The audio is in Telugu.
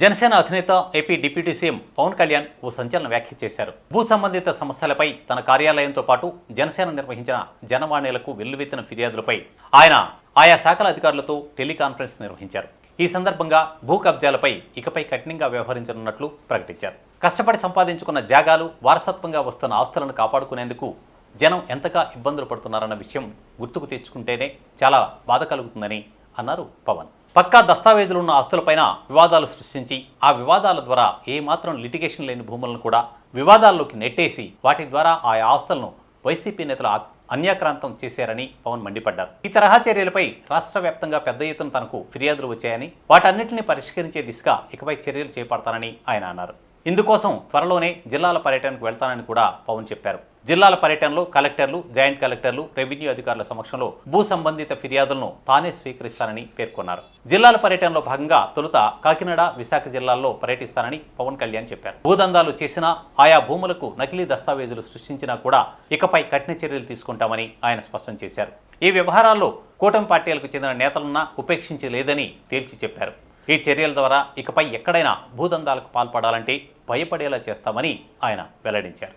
జనసేన అధినేత AP deputy CM Pawan Kalyan ఓ సంచలన వ్యాఖ్య చేశారు. భూ సంబంధిత సమస్యలపై తన కార్యాలయంతో పాటు జనసేన నిర్వహించిన జనవాణిలకు వెల్లువెత్తిన ఫిర్యాదులపై ఆయన ఆయా శాఖల అధికారులతో టెలికాన్ఫరెన్స్ నిర్వహించారు. ఈ సందర్భంగా భూ కబ్జాలపై ఇకపై కఠినంగా వ్యవహరించనున్నట్లు ప్రకటించారు. కష్టపడి సంపాదించుకున్న జాగాలు వారసత్వంగా వస్తున్న ఆస్తులను కాపాడుకునేందుకు జనం ఎంతగా ఇబ్బందులు పడుతున్నారన్న విషయం గుర్తుకు తెచ్చుకుంటేనే చాలా బాధ కలుగుతుందని అన్నారు పవన్. పక్కా దస్తావేజులు ఉన్న ఆస్తులపైన వివాదాలు సృష్టించి ఆ వివాదాల ద్వారా ఏమాత్రం లిటిగేషన్ లేని భూములను కూడా వివాదాల్లోకి నెట్టేసి వాటి ద్వారా ఆయా ఆస్తులను వైసీపీ నేతలు అన్యాక్రాంతం చేశారని పవన్ మండిపడ్డారు. ఈ తరహా చర్యలపై రాష్ట్ర వ్యాప్తంగా పెద్ద ఎత్తున తనకు ఫిర్యాదులు వచ్చాయని వాటన్నిటిని పరిష్కరించే దిశగా ఇకపై చర్యలు చేపడతానని ఆయన అన్నారు. ఇందుకోసం త్వరలోనే జిల్లాల పర్యటనకు వెళ్తానని కూడా పవన్ చెప్పారు. జిల్లాల పర్యటనలో కలెక్టర్లు జాయింట్ కలెక్టర్లు రెవెన్యూ అధికారుల సమక్షంలో భూ సంబంధిత ఫిర్యాదులను తానే స్వీకరిస్తానని పేర్కొన్నారు. జిల్లాల పర్యటనలో భాగంగా తొలుత కాకినాడ విశాఖ జిల్లాల్లో పర్యటిస్తానని పవన్ కళ్యాణ్ చెప్పారు. భూదందాలు చేసినా ఆయా భూములకు నకిలీ దస్తావేజులు సృష్టించినా కూడా ఇకపై కఠిన చర్యలు తీసుకుంటామని ఆయన స్పష్టం చేశారు. ఈ వ్యవహారాల్లో కూటమి పార్టీలకు చెందిన నేతలన్నా ఉపేక్షించలేదని తేల్చి చెప్పారు. ఈ చర్యల ద్వారా ఇకపై ఎక్కడైనా భూదందాలకు పాల్పడాలంటే భయపడేలా చేస్తామని ఆయన వెల్లడించారు.